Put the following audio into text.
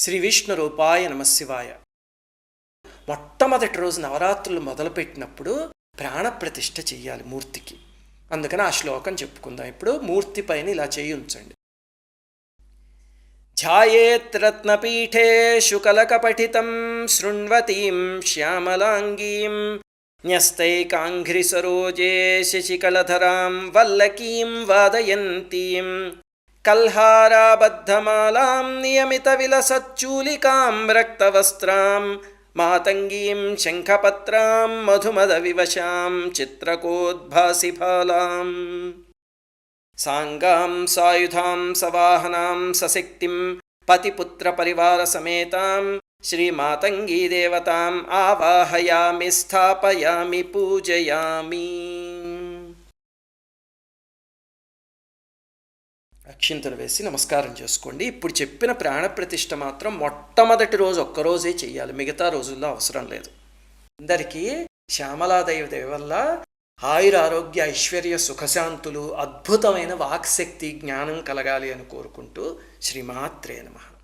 శ్రీ విష్ణు రూపాయ నమశివాయ మొట్టమొదటి రోజు నవరాత్రులు మొదలుపెట్టినప్పుడు ప్రాణప్రతిష్ఠ చెయ్యాలి మూర్తికి. అందుకని ఆ శ్లోకం చెప్పుకుందాం. ఇప్పుడు మూర్తి పైన ఇలా చేయి ఉంచండి. ధ్యాయేత్రత్నపీఠే శుకలకపఠితం శృణ్వతీం శ్యామలాంగీం న్యస్తైకాంఘ్రిసరోజే శశికలధరాం వల్లకీం వాదయంతీం. కల్హారాబద్ధమాలాం నియమిత విలసచ్చూలికాం రక్తవస్త్రాం మాతంగీం శంఖపత్రాం మధుమద వివశాం చిత్రకోద్భాసిఫాలాం. సాంగాం సాయుధాం సవాహనాం సశక్తిం పతిపుత్రపరివారసమేతాం శ్రీమాతంగీదేవతాం ఆవాహయామి స్థాపయామి పూజయామి. అక్షింతలు వేసి నమస్కారం చేసుకోండి. ఇప్పుడు చెప్పిన ప్రాణప్రతిష్ఠ మాత్రం మొట్టమొదటి రోజు ఒక్కరోజే చెయ్యాలి. మిగతా రోజుల్లో అవసరం లేదు. అందరికీ శ్యామలాదేవి దేవి వల్ల ఆయుర ఆరోగ్య ఐశ్వర్య సుఖశాంతులు అద్భుతమైన వాక్శక్తి జ్ఞానం కలగాలి అని కోరుకుంటూ శ్రీమాత్రే నమః.